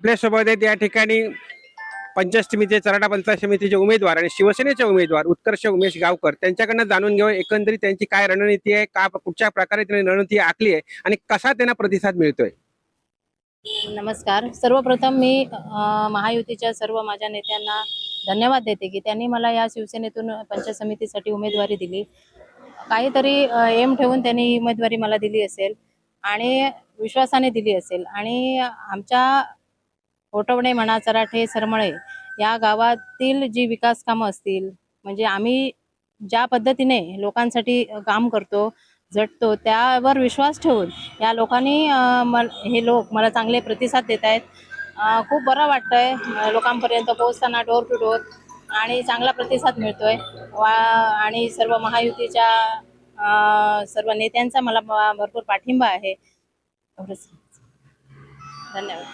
आपल्यासोबत आहेत या ठिकाणी पंचायत समिती चराडा पंचायत समितीचे उमेदवार आणि शिवसेनेचे उमेदवार उत्कर्ष उमेश गावकर. त्यांच्याकडनं जाणून घेऊ एकंदरीत त्यांची काय रणनीती आहे का कुठच्या प्रकारे त्यांनी रणनीती आखली आहे आणि कसा त्यांना प्रतिसाद मिळतोय? नमस्कार. सर्वप्रथम मी महायुतीच्या सर्व माझ्या नेत्यांना धन्यवाद देते की त्यांनी मला या शिवसेनेतून पंचायत समितीसाठी उमेदवारी दिली. काहीतरी एम ठेवून त्यांनी ही उमेदवारी मला दिली असेल आणि विश्वासाने दिली असेल. आणि आमच्या ओटवणे म्हणा चराठे सरमळे या गावातील जी विकास कामं असतील म्हणजे आम्ही ज्या पद्धतीने लोकांसाठी काम करतो झटतो त्यावर विश्वास ठेवून या लोकांनी मल हे लोक मला चांगले प्रतिसाद देत आहेत. खूप बरं वाटतंय लोकांपर्यंत पोहोचताना डोर टू डोर आणि चांगला प्रतिसाद मिळतोय. वा आणि सर्व महायुतीच्या सर्व नेत्यांचा मला भरपूर पाठिंबा आहे. धन्यवाद.